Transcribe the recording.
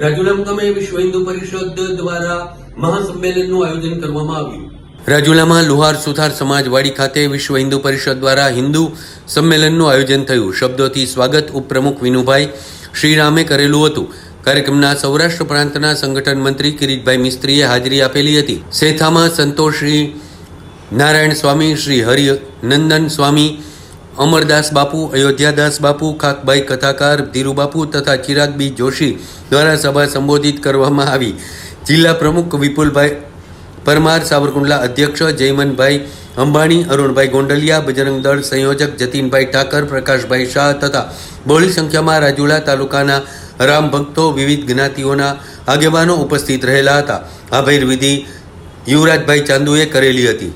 રાજુલા મુકામે વિશ્વ હિન્દુ પરિષદ દ્વારા મહાસંમેલનનું આયોજન કરવામાં આવ્યું. રાજુલામાં લુહાર સુથાર સમાજવાડી ખાતે વિશ્વ હિન્દુ પરિષદ દ્વારા હિન્દુ સંમેલનનું આયોજન થયું. શબ્દોથી સ્વાગત ઉપપ્રમુખ વિનુભાઈ શ્રીરામે કરેલું હતું. કાર્યક્રમના સૌરાષ્ટ્ર પ્રાંતના સંગઠન મંત્રી કિરીટભાઈ મિસ્ત્રીએ હાજરી આપેલી હતી. સેથામાં સંતોષ શ્રી નારાયણ સ્વામી, શ્રી હરિ નંદન સ્વામી અમરદાસ બાપુ, અયોધ્યાદાસ બાપુ, ખાકભાઈ કથાકાર ધીરુબાપુ તથા ચિરાગ બી જોશી દ્વારા સભા સંબોધિત કરવામાં આવી. જિલ્લા પ્રમુખ વિપુલભાઈ પરમાર, સાવરકુંડલા અધ્યક્ષ જયમનભાઈ અંબાણી, અરુણભાઈ ગોંડલિયા, બજરંગ દળ સંયોજક જતીનભાઈ ઠાકર, પ્રકાશભાઈ શાહ તથા બહોળી સંખ્યામાં રાજુલા તાલુકાના રામ ભક્તો, વિવિધ જ્ઞાતિઓના આગેવાનો ઉપસ્થિત રહેલા હતા. આ ભૈર વિધિ યુવરાજભાઈ ચાંદુએ કરેલી હતી.